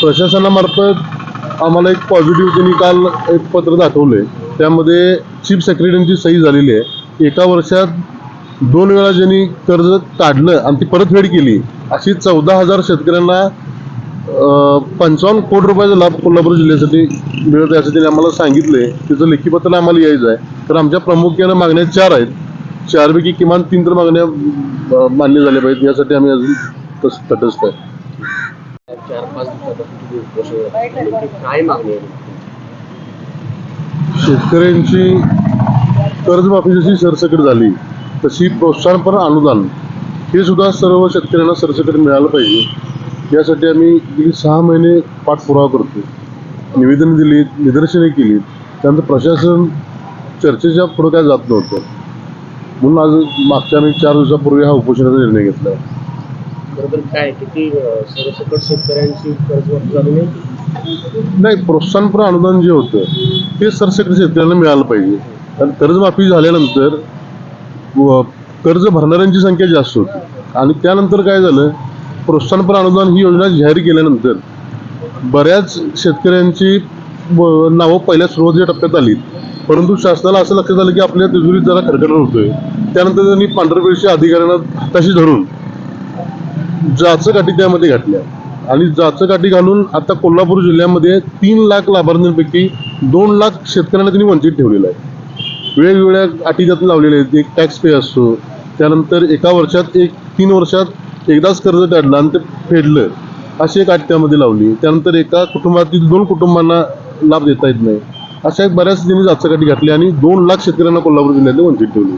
प्रशासनामार्फत आम्हाला एक पॉझिटिव्ह त्यांनी काल एक पत्र दाखवलं आहे त्यामध्ये चीफ सेक्रेटरींची सही झालेली आहे. एका वर्षात दोन वेळा ज्यांनी कर्ज काढलं आणि ती परतफेड केली अशी चौदा हजार शेतकऱ्यांना पंचावन्न कोटी रुपयाचा लाभ कोल्हापूर जिल्ह्यासाठी मिळत आहे असं त्यांनी आम्हाला सांगितलंय. तिचं लेखीपत्र आम्हाला यायचं आहे. तर आमच्या प्रामुख्यानं मागण्या चार आहेत. चारपैकी किमान तीन तर मागण्या मान्य झाल्या पाहिजेत. यासाठी आम्ही अजून तस तटस्थ आहे. चार पाच दिवसापासून काय मागणी आहे? शेतकऱ्यांची कर्जमाफी जशी सरसकट झाली तशी प्रोत्साहनपर अनुदान हे सुद्धा सर्व शेतकऱ्यांना सरसकट मिळालं पाहिजे. यासाठी आम्ही गेली सहा महिने पाठपुरावा करतो निवेदन दिली निदर्शने केली. त्यानंतर प्रशासन चर्चेच्या पुढं काय जात नव्हतं. म्हणून आज मागच्या आम्ही चार दिवसापूर्वी हा उपोषणाचा निर्णय घेतला. बरोबर काय? किती सरसकट शेतकऱ्यांची कर्जमाफी झाली नाही? नाही प्रोत्साहनपर अनुदान जे होतं ते सरसकट शेतकऱ्यांना मिळालं पाहिजे. कारण कर्जमाफी झाल्यानंतर कर्ज भरणाऱ्यांची संख्या जास्त होती. आणि त्यानंतर काय झालं प्रोत्साहनपर अनुदान ही योजना जाहीर केल्यानंतर बऱ्याच शेतकऱ्यांची नावं पहिल्या सुरुवातीच्या टप्प्यात आली परंतु शासनाला असं लक्षात आलं की आपल्या तिजोरीत जरा खरकट होतोय. त्यानंतर त्यांनी पांढरपेशी अधिकाऱ्यांना हाताशी धरून जाचकाठी त्यामध्ये घातल्या. आणि जाचकाठी घालून आता कोल्हापूर जिल्ह्यामध्ये तीन लाख लाभार्थ्यांपैकी दोन लाख शेतकऱ्यांना त्यांनी वंचित ठेवलेलं आहे. वेगवेगळ्या अटी त्यात लावलेल्या आहेत. एक टॅक्स पे असतो. त्यानंतर एका वर्षात एक तीन वर्षात एकदाच कर्ज काढलं आणि ते फेडलं. अशी एक अट त्यामध्ये लावली. त्यानंतर एका कुटुंबातील दोन कुटुंबांना लाभ देता येत नाही. अशा एक बऱ्याच त्यांनी जाचकाठी घातली आणि दोन लाख शेतकऱ्यांना कोल्हापूर जिल्ह्यातले वंचित ठेवली.